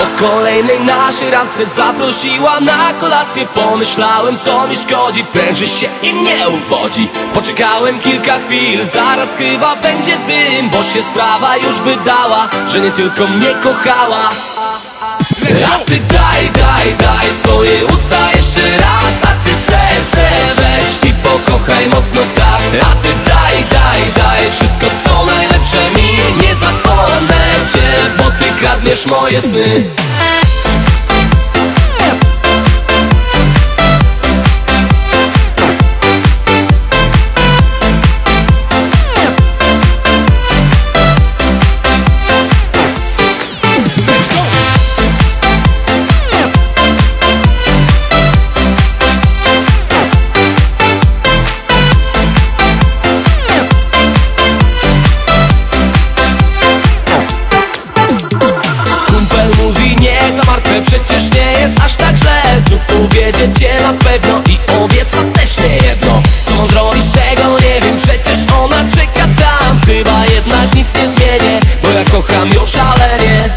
Po kolejnej naszej randce zaprosiła na kolację. Pomyślałem co mi szkodzi, pręży się i mnie uwodzi. Poczekałem kilka chwil, zaraz chyba będzie dym Bo się sprawa już wydała, że nie tylko mnie kochała. A ty daj, daj, daj swoje usta kradniesz moje sny jest aż tak źle. Znów uwiedzie cię na pewno i obieca też nie jedno. Co zrobić tego nie wiem, przecież ona czeka tam. Chyba jednak nic nie zmienię, bo ja kocham ją szalenie.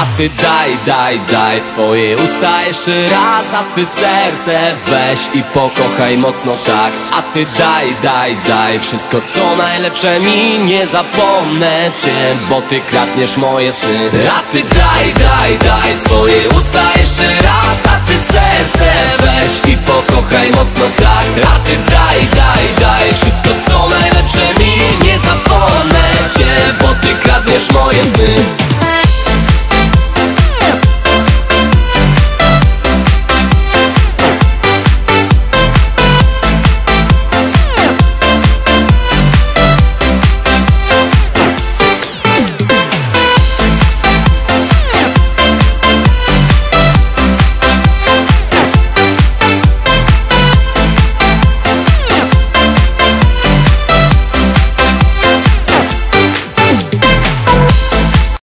A ty daj, daj, daj swoje usta jeszcze raz A ty serce weź i pokochaj mocno tak. A ty daj, daj, daj wszystko co najlepsze mi. Nie zapomnę cię, bo ty kradniesz moje sny. A ty daj, daj, daj swoje mocno tak A ty